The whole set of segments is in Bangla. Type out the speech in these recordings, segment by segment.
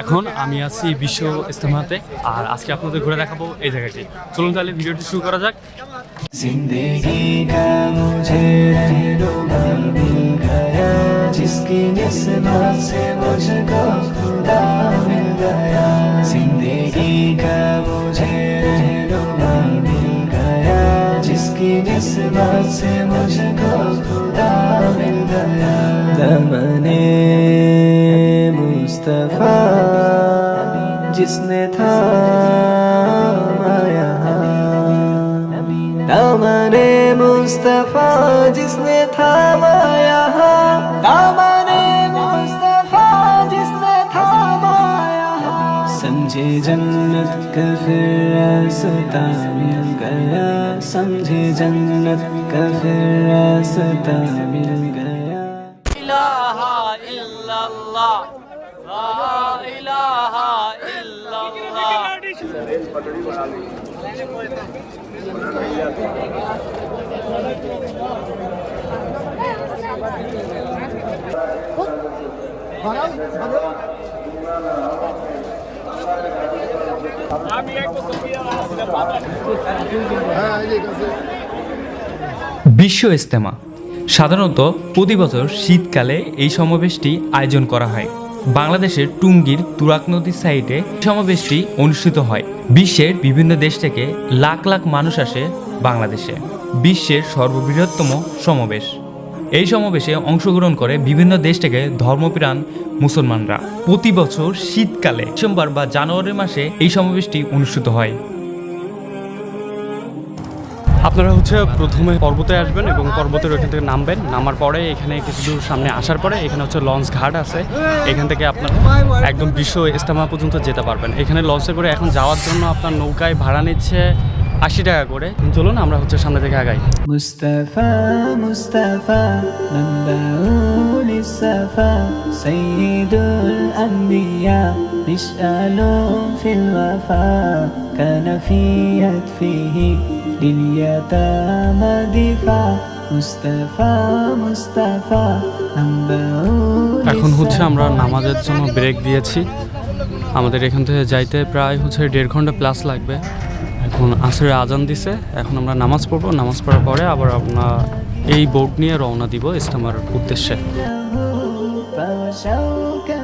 এখন আমি আছি বিশ্ব ইস্তেমাতে আর আজকে আপনাদের ঘুরে দেখাবো এই জায়গাটি চলুন তাহলে ভিডিওটি শুরু করা যাক जिंदगी का मुझे रहनुमा मिल गया जिसकी निस्बत से मुझको खुदा मिल गया जिंदगी का मुझे रहनुमा मिल गया जिसकी निस्बत से मुझको खुदा मिल गया दमने मुस्तफ़ा जिसने थामाया दामने मुस्तफ़ा जिसने थामाया दामने मुस्तफ़ा जिसने थामाया समझे जन्नत का फिर रास्ता मिल गया समझे जन्नत का फिर रास्ता मिल गया इलाहा इल्लल्लाह বিশ্ব ইস্তেমা সাধারণত প্রতি বছর শীতকালে এই সমাবেশটি আয়োজন করা হয়। বাংলাদেশের টুঙ্গির তুরাক নদীর সাইডে সমাবেশটি অনুষ্ঠিত হয়। বিশ্বের বিভিন্ন দেশ থেকে লাখ লাখ মানুষ আসে বাংলাদেশে। বিশ্বের সর্ববৃহত্তম সমাবেশ। এই সমাবেশে অংশগ্রহণ করে বিভিন্ন দেশ থেকে ধর্মপ্রাণ মুসলমানরা। প্রতি বছর শীতকালে ডিসেম্বর বা জানুয়ারি মাসে এই সমাবেশটি অনুষ্ঠিত হয়। আপনারা হচ্ছে প্রথমে পর্বতে আসবেন এবং পর্বতের ওইখান থেকে নামবেন। নামার পরে এখানে কিছু দূর সামনে আসার পরে এখানে হচ্ছে লঞ্চ ঘাট আছে। এখান থেকে আপনার একদম বিশ্ব ইস্তামা পর্যন্ত যেতে পারবেন। এখানে লঞ্চে করে এখন যাওয়ার জন্য আপনার নৌকায় ভাড়া নিচ্ছে আশি টাকা করে। চলুন, আমরা হচ্ছে সামনে থেকে আগাই। মুস্তাফা মুস্তাফা سيد الأنبياء مشأل في الوفاء كان في هتفه لليتامى دفاع مصطفى مصطفى منبع এখন হচ্ছে للصفا আমরা নামাজের জন্য ব্রেক দিয়েছি আমাদের এখান থেকে যাইতে প্রায় হচ্ছে দেড় ঘন্টা প্লাস লাগবে এখন আসরে আজান দিছে এখন আমরা নামাজ পড়বো নামাজ পড়ার পরে আবার আমরা এই বোট নিয়ে রওনা দিব ইস্তেমার উদ্দেশ্যে فوشوك إلي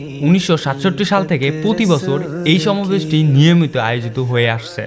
উনিশশো সাতষট্টি সাল থেকে প্রতি বছর এই সমাবেশটি নিয়মিত আয়োজিত হয়ে আসছে।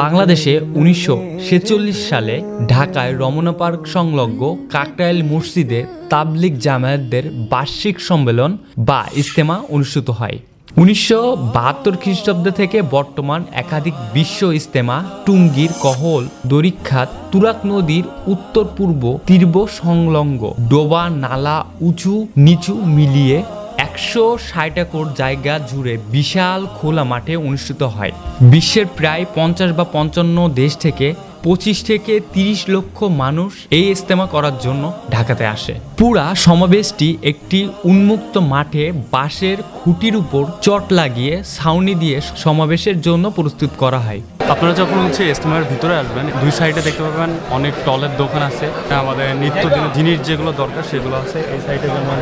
বাংলাদেশে উনিশশো ছেচল্লিশ সালে ঢাকায় রমনা পার্ক সংলগ্ন কাকরাইল মসজিদে তাবলিক জামায়াতদের বার্ষিক সম্মেলন বা ইস্তেমা অনুষ্ঠিত হয়। উনিশশো বাহাত্তর খ্রিস্টাব্দ থেকে বর্তমান একাধিক বিশ্ব ইস্তেমা টুঙ্গির কহল দরিক্ষাত তুরাক নদীর উত্তর পূর্ব তীর্ব সংলগ্ন ডোবা নালা উঁচু নিচু মিলিয়ে একশো ষাট একর জায়গা জুড়ে বিশাল খোলা মাঠে অনুষ্ঠিত হয়। বিশ্বের প্রায় পঞ্চাশ বা পঞ্চান্ন দেশ থেকে পঁচিশ থেকে তিরিশ লক্ষ মানুষ এই ইস্তেমা করার জন্য ঢাকাতে আসে। পুরা সমাবেশটি একটি উন্মুক্ত মাঠে বাঁশের খুঁটির উপর চট লাগিয়ে ছাউনি দিয়ে সমাবেশের জন্য প্রস্তুত করা হয়। আপনারা যখন হচ্ছে ইস্তমার ভিতরে আসবেন, দুই সাইডে দেখতে পাবেন অনেক টলের দোকান আছে। আমাদের নিত্যদিনের জিনিস যেগুলো দরকার সেগুলো আছে। এই সাইডে যেমন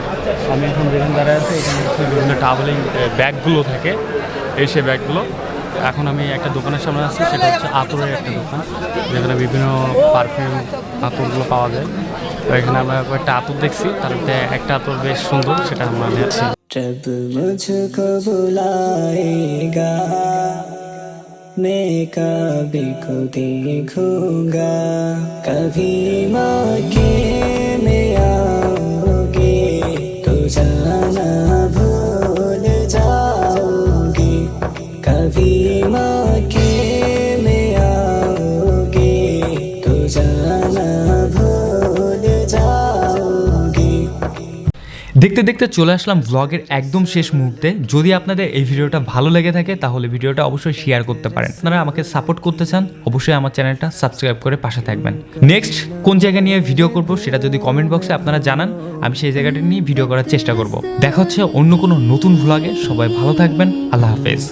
আমি এখন যেখানে দাঁড়ায় আছে, এখানে হচ্ছে বিভিন্ন ট্রাভেলিং ব্যাগগুলো থাকে। এই সে ব্যাগগুলো। এখন আমি একটা দোকানের সামনে আছি, সেটা হচ্ছে আতরের একটা দোকান, যেখানে বিভিন্ন পারফিউম আতরগুলো পাওয়া যায়। তো এখানে আমরা একটা আতর দেখছি, তার মধ্যে একটা আতর বেশ সুন্দর, সেটা আমরা নিয়েছি मैं कभी को देखूंगा कभी माँ के में आओगे तो जाना भूल जाओगे कभी माँ के দেখতে দেখতে চলে আসলাম ব্লগের একদম শেষ মুহূর্তে। যদি আপনাদের এই ভিডিওটা ভালো লেগে থাকে, তাহলে ভিডিওটা অবশ্যই শেয়ার করতে পারেন। আপনারা আমাকে সাপোর্ট করতে চান, অবশ্যই আমার চ্যানেলটা সাবস্ক্রাইব করে পাশে থাকবেন। নেক্সট কোন জায়গা নিয়ে ভিডিও করব সেটা যদি কমেন্ট বক্সে আপনারা জানান, আমি সেই জায়গাটা নিয়ে ভিডিও করার চেষ্টা করব। দেখা হচ্ছে অন্য কোনো নতুন ভ্লগে সবাই ভালো থাকবেন। আল্লাহ হাফেজ।